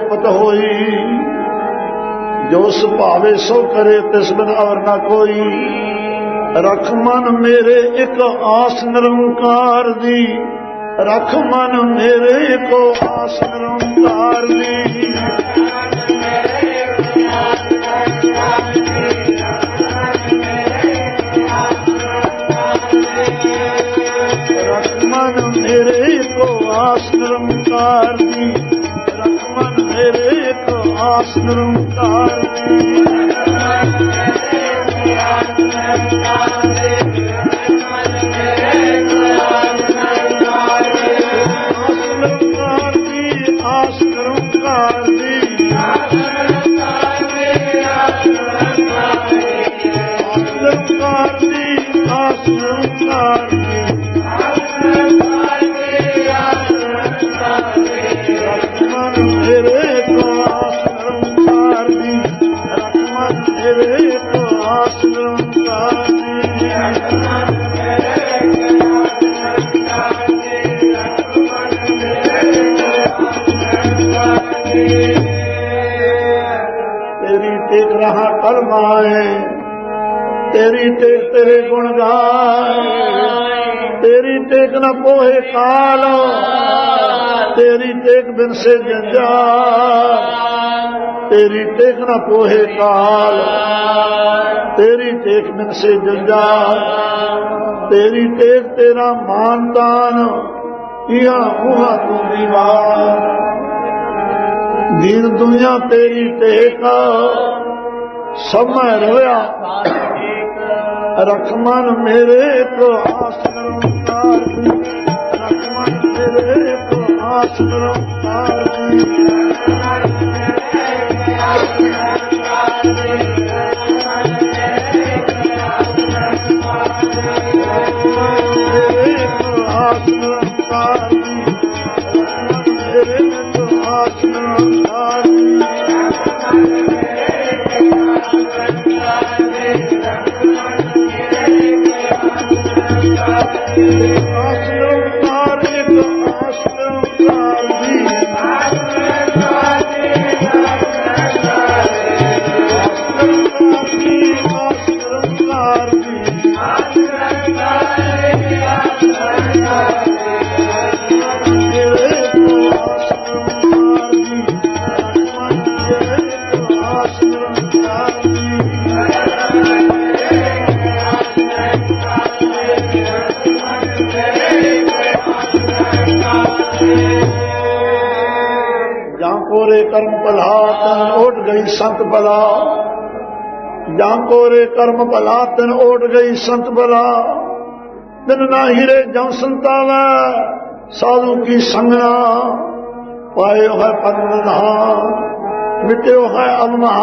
ਪਤ ਹੋਈ। ਜੋ ਸੁਭਾਵੇ ਸੋ ਕਰੇ, ਤਿਸ ਬਿਨ ਅਵਰ ਨਾ ਕੋਈ। ਰਖ ਮਨ ਮੇਰੇ ਇੱਕ ਆਸ ਨਿਰੰਕਾਰ ਦੀ। ਰਖ ਮਨ ਮੇਰੇ ਇੱਕ ਆਸ ਨਿਰੰਕਾਰ ਦੀ। ਰਖਮਨ ਮੇਰੇ ਕੋ ਆਸ ਨਿਰੰਕਾਰ ਦੀ। ਕੋ ਆਸ ਤੇਰੀ ਟੇਕ ਰਹਾ ਕਲਮਾਏ ਤੇਰੀ ਟੇਕ ਤੇਰੇ ਗੁਣ ਗਾਏ ਤੇਰੀ ਟੇਕ ਨਾ ਪੋਹੇ ਕਾਲ ਤੇਰੀ ਟੇਕ ਬਿਨ ਸੇ ਜੰਜਾ ਤੇਰੀ ਟੇਕ ਨਾ ਪੋਹੇ ਕਾਲ ਤੇਰੀ ਟੇਕ ਬਿਨ ਸੇ ਜੰਜਾ ਤੇਰੀ ਟੇਕ ਤੇਰਾ ਮਾਨਦਾਨ ਇਹਾਂ ਉਹਾਂ ਤੂੰ ਦੀਵਾਰ ਦੀਨ ਦੁਨੀਆ ਤੇਰੀ ਟੇਕ। ਸਭ ਮੈਂ ਰੋਇਆ। ਰਖਮਨ ਮੇਰੇ ਕੋ ਆਸ ਨਿਰੰਕਾਰ ਰਖਮਨ ਮੇਰੇ ਕੋ ਆਸ ਨਿਰੰਕਾਰ ਆਸ ਨਿਰੰਕਾਰ ہارے کرشنا ਜਾਂ ਕੋਰੇ ਕਰਮ ਭਲਾ, ਤਨ ਓਟ ਗਈ ਸੰਤ ਭਲਾ। ਜਾਂ ਕੋਰੇ ਕਰਮ ਭਲਾ, ਤਨ ਓਟ ਗਈ ਸੰਤ ਭਲਾ। ਦਿਨ ਨਾ ਹੀਰੇ ਜਮ ਸੰਤਾਵੈ, ਸਾਧੂ ਕੀ ਸੰਗਣਾ। ਪਾਇਓ ਹੈ ਪਰਮਨਾ ਮਿਟਿਓ ਹੈ ਅਲਮਹਾ।